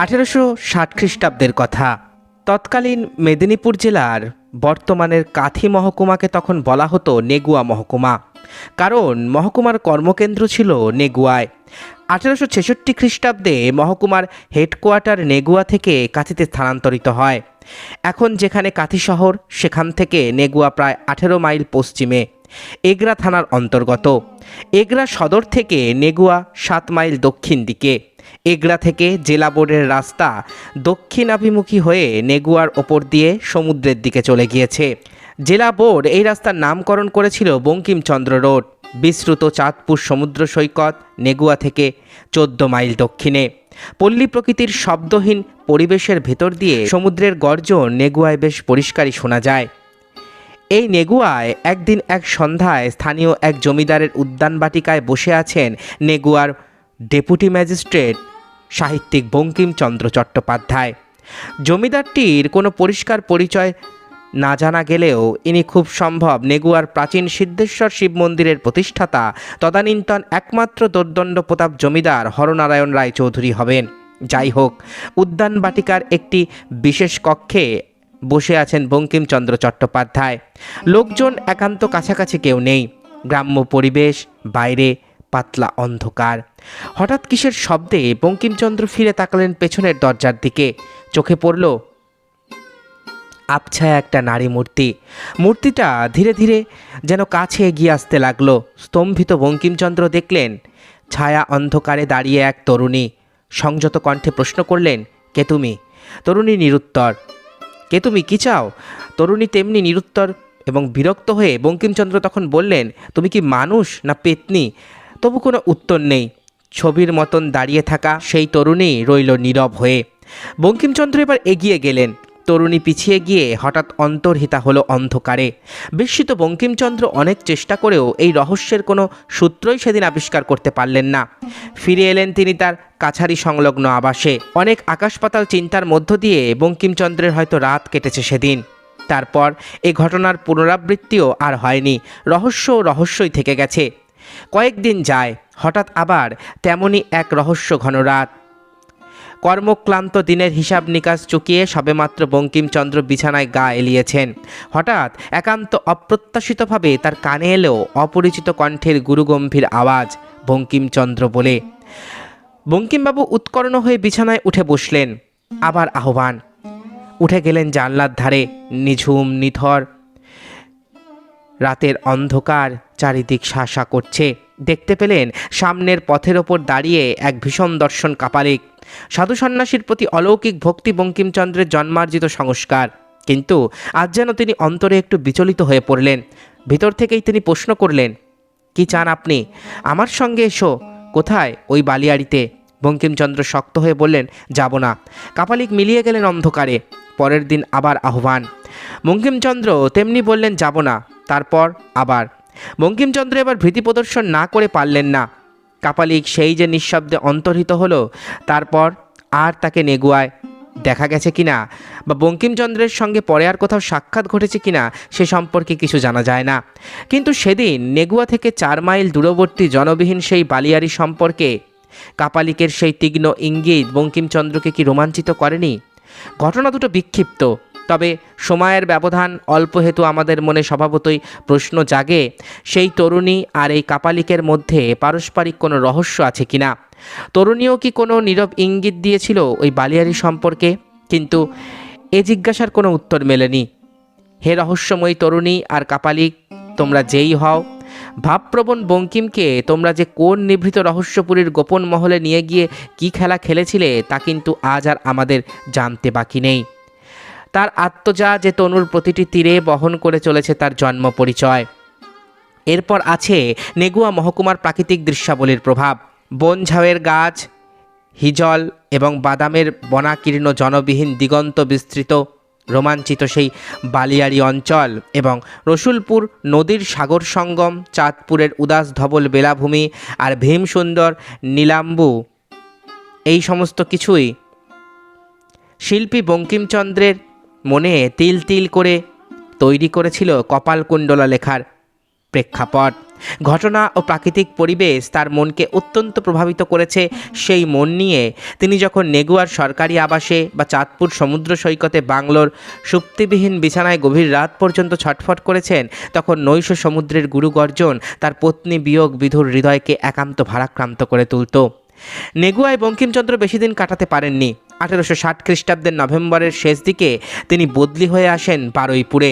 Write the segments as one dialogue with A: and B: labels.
A: আঠেরোশো ষাট খ্রিস্টাব্দের কথা। তৎকালীন মেদিনীপুর জেলার বর্তমানের কাথি মহকুমাকে তখন বলা হতো নেগুয়া মহকুমা। কারণ মহকুমার কর্মকেন্দ্র ছিল নেগুয়ায়। আঠেরোশো ছেষট্টি খ্রিস্টাব্দে মহকুমার হেডকোয়ার্টার নেগুয়া থেকে কাথিতে স্থানান্তরিত হয়। এখন যেখানে কাথি শহর, সেখান থেকে নেগুয়া প্রায় আঠেরো মাইল পশ্চিমে। এগরা থানার অন্তর্গত। এগরা সদর থেকে নেগুয়া সাত মাইল দক্ষিণ দিকে। এগরা থেকে জেলা বোর্ডের রাস্তা দক্ষিণাভিমুখী হয়ে নেগুয়ার ওপর দিয়ে সমুদ্রের দিকে চলে গিয়েছে। জেলা বোর্ড এই রাস্তার নামকরণ করেছিল বঙ্কিমচন্দ্র রোড, বিস্তৃত চাঁদপুর সমুদ্র সৈকত, নেগুয়া থেকে চোদ্দ মাইল দক্ষিণে। পল্লী প্রকৃতির শব্দহীন পরিবেশের ভেতর দিয়ে সমুদ্রের গর্জন নেগুয়ায় বেশ পরিষ্কারই শোনা যায়। এই নেগুয়ায় একদিন এক সন্ধ্যায় স্থানীয় এক জমিদারের উদ্যান বাটিকায় বসে আছেন নেগুয়ার ডেপুটি ম্যাজিস্ট্রেট সাহিত্যিক বঙ্কিমচন্দ্র চট্টোপাধ্যায়। জমিদারটির কোনো পরিষ্কার পরিচয় না জানা গেলেও ইনি খুব সম্ভব নেগুয়ার প্রাচীন সিদ্ধেশ্বর শিব মন্দিরের প্রতিষ্ঠাতা, তদানীন্তন একমাত্র দোর্দণ্ড প্রতাপ জমিদার হরনারায়ণ রায় চৌধুরী হবেন। যাই হোক, উদ্যান বাটিকার একটি বিশেষ কক্ষে বসে আছেন বঙ্কিমচন্দ্র চট্টোপাধ্যায়। লোকজন একান্ত কাছাকাছি কেউ নেই। গ্রাম্য পরিবেশ, বাইরে পাতলা অন্ধকার। হঠাৎ কিসের শব্দে বঙ্কিমচন্দ্র ফিরে তাকালেন পেছনের দরজার দিকে। চোখে পড়ল আবছায়া একটা নারী মূর্তি। মূর্তিটা ধীরে ধীরে যেন কাছে এগিয়ে আসতে লাগল। স্তম্ভিত বঙ্কিমচন্দ্র দেখলেন, ছায়া অন্ধকারে দাঁড়িয়ে এক তরুণী। সংযত কণ্ঠে প্রশ্ন করলেন, কে তুমি? তরুণী নিরুত্তর, কে তুমি? কি চাও? তরুণী তেমনি নিরুত্তর এবং বিরক্ত হয়ে বঙ্কিমচন্দ্র তখন বললেন, তুমি কি মানুষ না পেতনি? তবু কোনো উত্তর নেই। ছবির মতন দাঁড়িয়ে থাকা সেই তরুণী রইল নীরব হয়ে। বঙ্কিমচন্দ্র এবার এগিয়ে গেলেন। তরুণী পিছিয়ে গিয়ে হঠাৎ অন্তর্হিতা হলো অন্ধকারে। বিস্মিত বঙ্কিমচন্দ্র অনেক চেষ্টা করেও এই রহস্যের কোনো সূত্রই সেদিন আবিষ্কার করতে পারলেন না। ফিরে এলেন তিনি তার কাছারি সংলগ্ন আবাসে। অনেক আকাশপাতাল চিন্তার মধ্য দিয়ে বঙ্কিমচন্দ্রের হয়তো রাত কেটেছে সেদিন। তারপর এই ঘটনার পুনরাবৃত্তিও আর হয়নি। রহস্য রহস্যই থেকে গেছে। কয়েকদিন যায়, হঠাৎ আবার তেমনই এক রহস্য ঘন রাত। কর্মক্লান্ত দিনের হিসাব নিকাশ চুকিয়ে সবেমাত্র বঙ্কিমচন্দ্র বিছানায় গা এলিয়েছেন। হঠাৎ একান্ত অপ্রত্যাশিতভাবে তার কানে এলো অপরিচিত কণ্ঠের গুরুগম্ভীর আওয়াজ বঙ্কিমচন্দ্র বলে। বঙ্কিমবাবু উৎকর্ণ হয়ে বিছানায় উঠে বসলেন। আবার আহ্বান। উঠে গেলেন জানলার ধারে, নিঝুম, নিথর রাতের অন্ধকার চারিদিক শাসা করছে। দেখতে পেলেন সামনের পথের ওপর দাঁড়িয়ে এক ভীষণ দর্শন কাপালিক। সাধু সন্ন্যাসীর প্রতি অলৌকিক ভক্তি বঙ্কিমচন্দ্রের জন্মার্জিত সংস্কার। কিন্তু আজ যেন তিনি অন্তরে একটু বিচলিত হয়ে পড়লেন। ভিতর থেকেই তিনি প্রশ্ন করলেন, কি চান আপনি? আমার সঙ্গে এসো। কোথায় ওই বালিয়াড়িতে? বঙ্কিমচন্দ্র শক্ত হয়ে বললেন, যাব না। কাপালিক মিলিয়ে গেলেন অন্ধকারে। পরের দিন আবার আহ্বান। বঙ্কিমচন্দ্র তেমনি বললেন, যাব না। তারপর আবার। বঙ্কিমচন্দ্র এবার ভীতি প্রদর্শন না করে পারলেন না। কাপালিক সেই যে নিঃশব্দে অন্তর্হিত হলো, তারপর আর তাকে নেগুয়ায়। দেখা গেছে কিনা বা বঙ্কিমচন্দ্রের সঙ্গে পরে আর কোথাও সাক্ষাৎ ঘটেছে কিনা সে সম্পর্কে কিছু জানা যায় না। কিন্তু সেদিন নেগুয়া থেকে চার মাইল দূরবর্তী জনবিহীন সেই বালিয়ারি সম্পর্কে কাপালিকের সেই তীক্ষ্ণ ইঙ্গিত বঙ্কিমচন্দ্রকে কি রোমাঞ্চিত করেনি? ঘটনা দুটো বিক্ষিপ্ত। তবে সময়ের ব্যবধান অল্প হেতু আমাদের মনে স্বভাবতই প্রশ্ন জাগে, সেই তরুণী আর এই কাপালিকের মধ্যে পারস্পরিক কোনো রহস্য আছে কিনা? তরুণীও কি কোনো নীরব ইঙ্গিত দিয়েছিল ওই বালিয়ারি সম্পর্কে? কিন্তু এ জিজ্ঞাসার কোনো উত্তর মেলেনি। হে রহস্যময়ী তরুণী আর কাপালিক, তোমরা যেই হও। ভাবপ্রবণ বঙ্কিমকে তোমরা যে কোন নিভৃত রহস্যপুরীর গোপন মহলে নিয়ে গিয়ে কি খেলা খেলেছিলে তা কিন্তু আজ আর আমাদের জানতে বাকি নেই। তার আত্মজা যে তনুর প্রতিটি তীরে বহন করে চলেছে তার জন্ম পরিচয়। এরপর আছে নেগুয়া মহকুমার প্রাকৃতিক দৃশ্যাবলীর প্রভাব। বন ঝাউয়ের গাছ, হিজল এবং বাদামের বনাকীর্ণ জনবিহীন দিগন্ত বিস্তৃত, রোমাঞ্চিত সেই বালিয়াড়ি অঞ্চল এবং রসুলপুর নদীর সাগর সঙ্গম, চাঁদপুরের উদাস ধবল বেলাভূমি আর ভীমসুন্দর নীলাম্বু। এই সমস্ত কিছুই শিল্পী বঙ্কিমচন্দ্রের মনে তিল তিল করে তৈরি করেছিল কপালকুণ্ডলা লেখার প্রেক্ষাপট। ঘটনা ও প্রাকৃতিক পরিবেশ তার মনকে অত্যন্ত প্রভাবিত করেছে। সেই মন নিয়ে তিনি যখন নেগুয়ার সরকারি আবাসে বা চাঁদপুর সমুদ্র সৈকতে বাংলোর সুপ্তিবিহীন বিছানায় গভীর রাত পর্যন্ত ছটফট করেছেন, তখন নৈশ সমুদ্রের গুরু গর্জন তার পত্নী বিয়োগ বিধুর হৃদয়কে একান্ত ভারাক্রান্ত করে তুলত। নেগুয়ায় বঙ্কিমচন্দ্র বেশি দিন কাটাতে পারেননি। আঠেরোশো ষাট খ্রিস্টাব্দের নভেম্বরের শেষ দিকে তিনি বদলি হয়ে আসেন বারুইপুরে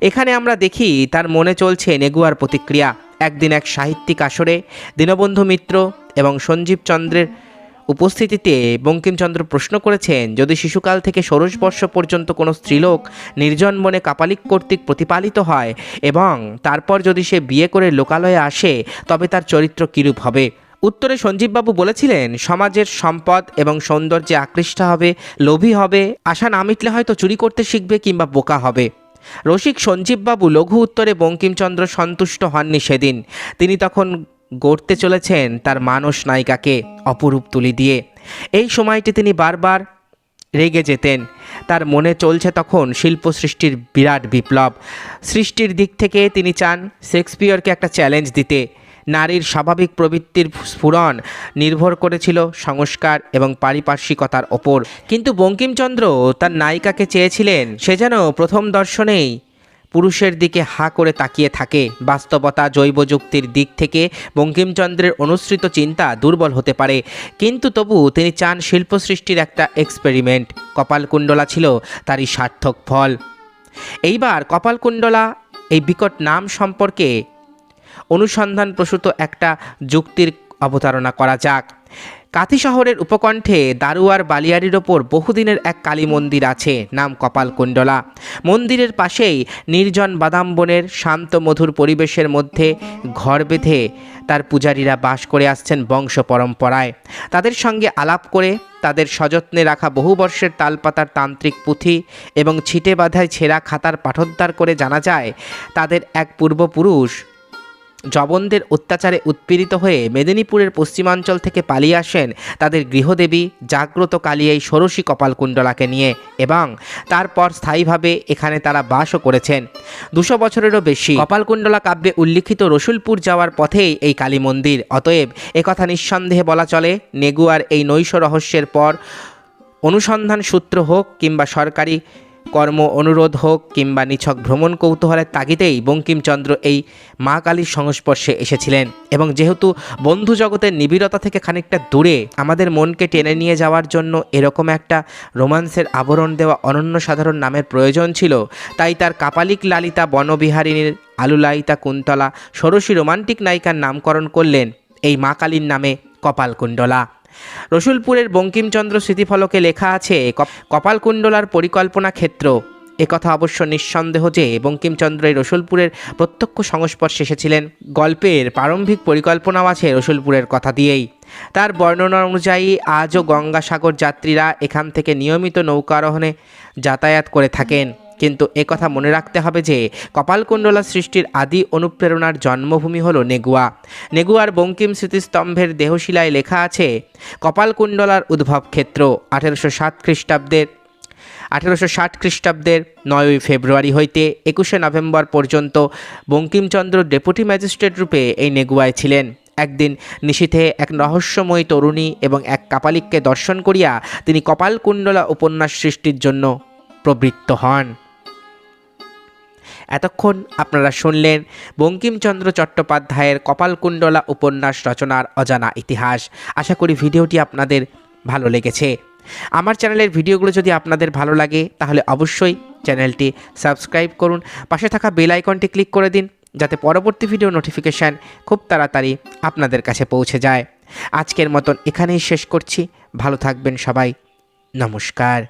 A: এখানে আমরা দেখি তার মনে চলছে নেগুয়ার প্রতিক্রিয়া। একদিন এক সাহিত্যিক আসরে দীনবন্ধু মিত্র এবং সঞ্জীব চন্দ্রের উপস্থিতিতে বঙ্কিমচন্দ্র প্রশ্ন করেছেন, যদি শিশুকাল থেকে ষোড়শ বর্ষ পর্যন্ত কোনো স্ত্রীলোক নির্জন মনে কাপালিক কর্তৃক প্রতিপালিত হয় এবং তারপর যদি সে বিয়ে করে লোকালয়ে আসে, তবে তার চরিত্র কীরূপ হবে? উত্তরে সঞ্জীববাবু বলেছিলেন, সমাজের সম্পদ এবং সৌন্দর্যে আকৃষ্ট হবে, লোভী হবে, আশা না মিটলে হয়তো চুরি করতে শিখবে কিংবা বোকা হবে। রসিক সঞ্জীববাবু লঘু উত্তরে বঙ্কিমচন্দ্র সন্তুষ্ট হননি সেদিন। তিনি তখন গড়তে চলেছেন তার মানস নায়িকাকে অপরূপ তুলি দিয়ে। এই সময়টি তিনি বারবার রেগে যেতেন। তার মনে চলছে তখন শিল্প সৃষ্টির বিরাট বিপ্লব। সৃষ্টির দিক থেকে তিনি চান শেক্সপিয়রকে একটা চ্যালেঞ্জ দিতে। নারীর স্বাভাবিক প্রবৃত্তির স্ফুরণ নির্ভর করেছিল সংস্কার এবং পারিপার্শ্বিকতার ওপর। কিন্তু বঙ্কিমচন্দ্র তার নায়িকাকে চেয়েছিলেন, সে যেন প্রথম দর্শনেই পুরুষের দিকে হা করে তাকিয়ে থাকে। বাস্তবতা, জৈব যুক্তির দিক থেকে বঙ্কিমচন্দ্রের অনুসৃত চিন্তা দুর্বল হতে পারে। কিন্তু তবু তিনি চান শিল্প সৃষ্টির একটা এক্সপেরিমেন্ট। কপালকুণ্ডলা ছিল তারই সার্থক ফল। এইবার কপালকুণ্ডলা এই বিকট নাম সম্পর্কে অনুসন্ধান প্রসূত একটা যুক্তির অবতারণা করা যাক। কাথি শহরের উপকণ্ঠে দারুয়ার বালিয়ারির ওপর বহুদিনের এক কালী মন্দির আছে, নাম কপালকুণ্ডলা। মন্দিরের পাশেই নির্জন বাদাম বনের শান্ত মধুর পরিবেশের মধ্যে ঘর বেঁধে তার পূজারীরা বাস করে আসছেন বংশ পরম্পরায়। তাদের সঙ্গে আলাপ করে তাদের সযত্নে রাখা বহু বর্ষের তালপাতার তান্ত্রিক পুঁথি এবং ছিটে বাঁধায় ছেঁড়া খাতার পাঠোদ্ধার করে জানা যায়, তাদের এক পূর্বপুরুষ জবনদের অত্যাচারে উৎপীড়িত হয়ে মেদিনীপুরের পশ্চিমাঞ্চল থেকে পালিয়ে আসেন তাদের গৃহদেবী জাগ্রত কালী এই ষোড়শী কপালকুণ্ডলাকে নিয়ে এবং তারপর স্থায়ীভাবে এখানে তারা বাসও করেছেন। দুশো বছরেরও বেশি কপালকুণ্ডলা কাব্যে উল্লিখিত রসুলপুর যাওয়ার পথেই এই কালী মন্দির। অতএব একথা নিঃসন্দেহে বলা চলে, নেগুয়ার এই নৈশ রহস্যের পর অনুসন্ধান সূত্র হোক কিংবা সরকারি কর্ম অনুরোধ হোক কিংবা নিছক ভ্রমণ কৌতূহলের তাগিদেই বঙ্কিমচন্দ্র এই মা কালীর সংস্পর্শে এসেছিলেন। এবং যেহেতু বন্ধু জগতের নিবিড়তা থেকে খানিকটা দূরে, আমাদের মনকে টেনে নিয়ে যাওয়ার জন্য এরকম একটা রোমান্সের আবরণ দেওয়া অনন্য সাধারণ নামের প্রয়োজন ছিল, তাই তার কাপালিক লালিতা বনবিহারিণীর আলুলাইতা কুন্তলা, ষোড়শী রোমান্টিক নায়িকার নামকরণ করলেন এই মা কালীর নামে কপালকুণ্ডলা। রসুলপুরের বঙ্কিমচন্দ্র স্মৃতিফলকে লেখা আছে, কপ- কপালকুণ্ডলার পরিকল্পনা ক্ষেত্র। একথা অবশ্য নিঃসন্দেহ যে বঙ্কিমচন্দ্র এই রসুলপুরের প্রত্যক্ষ সংস্পর্শে এসেছিলেন। গল্পের প্রারম্ভিক পরিকল্পনাও আছে রসুলপুরের কথা দিয়েই। তার বর্ণনা অনুযায়ী আজও গঙ্গাসাগর যাত্রীরা এখান থেকে নিয়মিত নৌকারোহণে যাতায়াত করে থাকেন। কিন্তু একথা মনে রাখতে হবে যে কপালকুণ্ডলা সৃষ্টির আদি অনুপ্রেরণার জন্মভূমি হল নেগুয়া। নেগুয়ার বঙ্কিম স্মৃতিস্তম্ভের দেহশিলায় লেখা আছে, কপালকুণ্ডলার উদ্ভব ক্ষেত্র আঠেরোশো সাত খ্রিস্টাব্দের, আঠেরোশো ষাট খ্রিস্টাব্দের নয়ই ফেব্রুয়ারি হইতে একুশে নভেম্বর পর্যন্ত বঙ্কিমচন্দ্র ডেপুটি ম্যাজিস্ট্রেট রূপে এই নেগুয়ায় ছিলেন। একদিন নিশীথে এক রহস্যময়ী তরুণী এবং এক কাপালিককে দর্শন করিয়া তিনি কপালকুণ্ডলা উপন্যাস সৃষ্টির জন্য প্রবৃত্ত হন। এতক্ষণ আপনারা শুনলেন বঙ্কিমচন্দ্র চট্টোপাধ্যায়ের কপালকুণ্ডলা উপন্যাস রচনার অজানা ইতিহাস। আশা করি ভিডিওটি আপনাদের ভালো লেগেছে। আমার চ্যানেলের ভিডিওগুলো যদি আপনাদের ভালো লাগে, তাহলে অবশ্যই চ্যানেলটি সাবস্ক্রাইব করুন। পাশে থাকা বেল আইকনটি ক্লিক করে দিন, যাতে পরবর্তী ভিডিও নোটিফিকেশান খুব তাড়াতাড়ি আপনাদের কাছে পৌঁছে যায়। আজকের মতন এখানেই শেষ করছি। ভালো থাকবেন সবাই। নমস্কার।